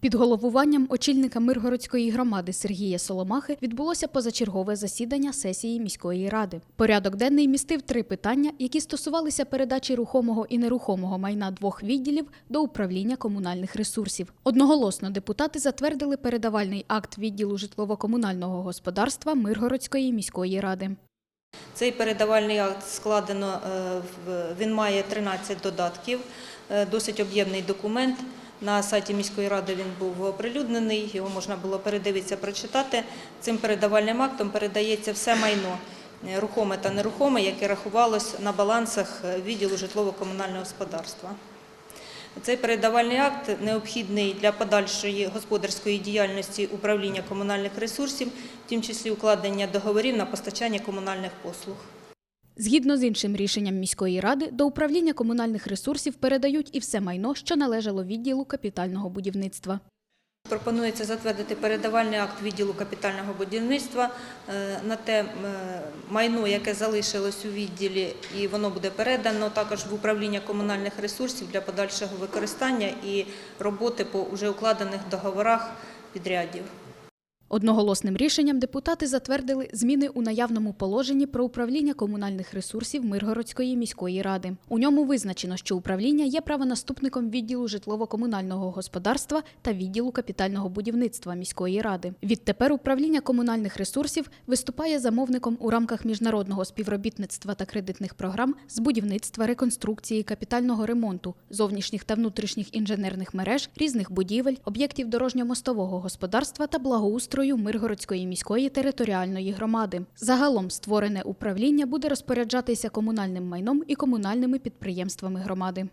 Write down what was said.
Під головуванням очільника Миргородської громади Сергія Соломахи відбулося позачергове засідання сесії міської ради. Порядок денний містив три питання, які стосувалися передачі рухомого і нерухомого майна двох відділів до управління комунальних ресурсів. Одноголосно депутати затвердили передавальний акт відділу житлово-комунального господарства Миргородської міської ради. Цей передавальний акт складено, е, він має 13 додатків, е, досить об'ємний документ. На сайті міської ради він був оприлюднений, його можна було передивитися, прочитати. Цим передавальним актом передається все майно, е, рухоме та нерухоме, яке рахувалось на балансах відділу житлово-комунального господарства. Цей передавальний акт необхідний для подальшої господарської діяльності управління комунальних ресурсів, в тім числі укладення договорів на постачання комунальних послуг. Згідно з іншим рішенням міської ради, до управління комунальних ресурсів передають і все майно, що належало відділу капітального будівництва. Пропонується затвердити передавальний акт відділу капітального будівництва е, на те е, майно, яке залишилось у відділі, і воно буде передано також в управління комунальних ресурсів для подальшого використання і роботи по вже укладених договорах підрядів. Одноголосним рішенням депутати затвердили зміни у наявному положенні про управління комунальних ресурсів Миргородської міської ради. У ньому визначено, що управління є правонаступником відділу житлово-комунального господарства та відділу капітального будівництва міської ради. Відтепер управління комунальних ресурсів виступає замовником у рамках міжнародного співробітництва та кредитних програм з будівництва, реконструкції, капітального ремонту, зовнішніх та внутрішніх інженерних мереж, різних будівель, об'єктів дорожньо-мостового господарства та благоустрою Миргородської міської територіальної громади. Загалом створене управління буде розпоряджатися комунальним майном і комунальними підприємствами громади.